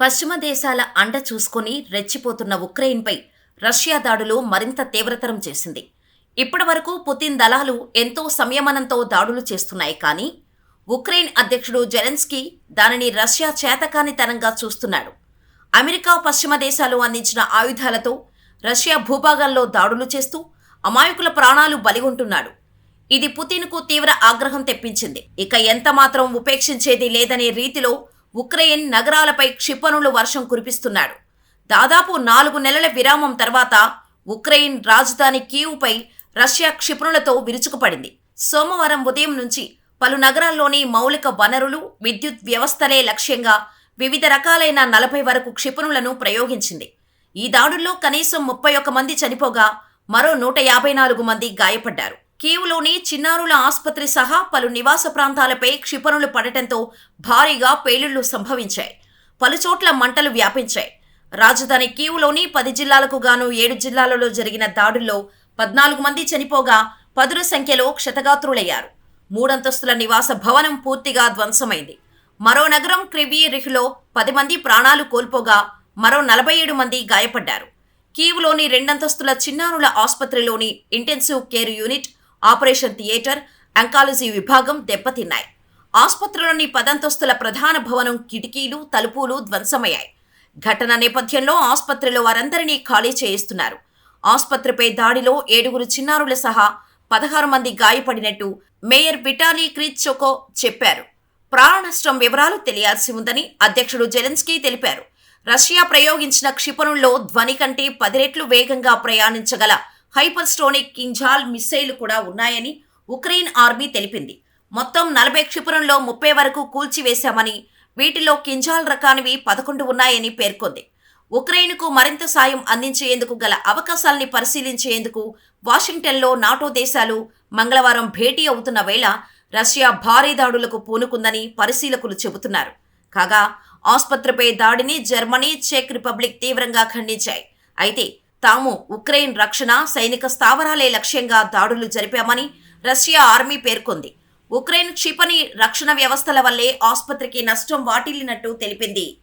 పశ్చిమ దేశాల అండ చూసుకొని రెచ్చిపోతున్న ఉక్రెయిన్పై రష్యా దాడులు మరింత తీవ్రతరం చేసింది. ఇప్పటివరకు పుతిన్ దళాలు ఎంతో సంయమనంతో దాడులు చేస్తున్నాయి కానీ ఉక్రెయిన్ అధ్యక్షుడు జెలెన్స్కీ దానిని రష్యా చేతకానితనంగా చూస్తున్నాడు. అమెరికా పశ్చిమ దేశాలు అందించిన ఆయుధాలతో రష్యా భూభాగాల్లో దాడులు చేస్తూ అమాయకుల ప్రాణాలు బలిగొంటున్నాడు ఇది పుతిన్కు తీవ్ర ఆగ్రహం తెప్పించింది. ఇక ఎంత మాత్రం ఉపేక్షించేది లేదనే రీతిలో ఉక్రెయిన్ నగరాలపై క్షిపణులు వర్షం కురిపిస్తున్నాడు. దాదాపు నాలుగు నెలల విరామం తర్వాత ఉక్రెయిన్ రాజధాని కీవ్పై రష్యా క్షిపణులతో విరుచుకుపడింది. సోమవారం ఉదయం నుంచి పలు నగరాల్లోని మౌలిక వనరులు విద్యుత్ వ్యవస్థలే లక్ష్యంగా వివిధ రకాలైన నలభై వరకు క్షిపణులను ప్రయోగించింది. ఈ దాడుల్లో కనీసం ముప్పై ఒక్క మంది చనిపోగా మరో నూట యాభై నాలుగు మంది గాయపడ్డారు. కీవ్లోని చిన్నారుల ఆసుపత్రి సహా పలు నివాస ప్రాంతాలపై క్షిపణులు పడటంతో భారీగా పేలుళ్ళు సంభవించాయి. పలుచోట్ల మంటలు వ్యాపించాయి. రాజధాని కీవ్లోని పది జిల్లాలకు గాను ఏడు జిల్లాలలో జరిగిన దాడుల్లో పద్నాలుగు మంది చనిపోగా పదుల సంఖ్యలో క్షతగాత్రులయ్యారు. మూడంతస్తుల నివాస భవనం పూర్తిగా ధ్వంసమైంది. మరో నగరం క్రివియరిహ్లో పది మంది ప్రాణాలు కోల్పోగా మరో నలభై ఏడు మంది గాయపడ్డారు. కీవ్లోని రెండంతస్తుల చిన్నారుల ఆసుపత్రిలోని intensive care unit operation theatre oncology విభాగం దెబ్బతిన్నాయి. ఆసుపత్రిలోని పదంతస్తుల ప్రధాన భవనం కిటికీలు తలుపులు ధ్వంసమయ్యాయి. ఘటన నేపథ్యంలో ఆసుపత్రిలో వారందరినీ ఖాళీ చేయిస్తున్నారు. ఆసుపత్రిపై దాడిలో ఏడుగురు చిన్నారుల సహా పదహారు మంది గాయపడినట్టు మేయర్ విటాలీ క్రిచ్చోకో చెప్పారు. ప్రాణ నష్టం వివరాలు తెలియాల్సి ఉందని అధ్యక్షుడు జెలెన్స్కీ తెలిపారు. రష్యా ప్రయోగించిన క్షిపణుల్లో ధ్వని కంటే పది రెట్లు వేగంగా ప్రయాణించగల హైపర్స్టోనిక్ కింజాల్ మిస్సైలు కూడా ఉన్నాయని ఉక్రెయిన్ ఆర్మీ తెలిపింది. మొత్తం నలభై క్షిపురంలో ముప్పై వరకు కూల్చివేశామని వీటిలో కింజాల్ రకానివి పదకొండు ఉన్నాయని పేర్కొంది. ఉక్రెయిన్కు మరింత సాయం అందించేందుకు గల అవకాశాల్ని పరిశీలించేందుకు వాషింగ్టన్లో నాటో దేశాలు మంగళవారం భేటీ అవుతున్న వేళ రష్యా భారీ దాడులకు పూనుకుందని పరిశీలకులు చెబుతున్నారు. కాగా ఆసుపత్రిపై దాడిని జర్మనీ చెక్ రిపబ్లిక్ తీవ్రంగా ఖండించాయి. అయితే తాము ఉక్రెయిన్ రక్షణ సైనిక స్థావరాలే లక్ష్యంగా దాడులు జరిపామని రష్యా ఆర్మీ పేర్కొంది. ఉక్రెయిన్ క్షిపణి రక్షణ వ్యవస్థల వల్లే ఆసుపత్రికి నష్టం వాటిల్లినట్టు తెలిపింది.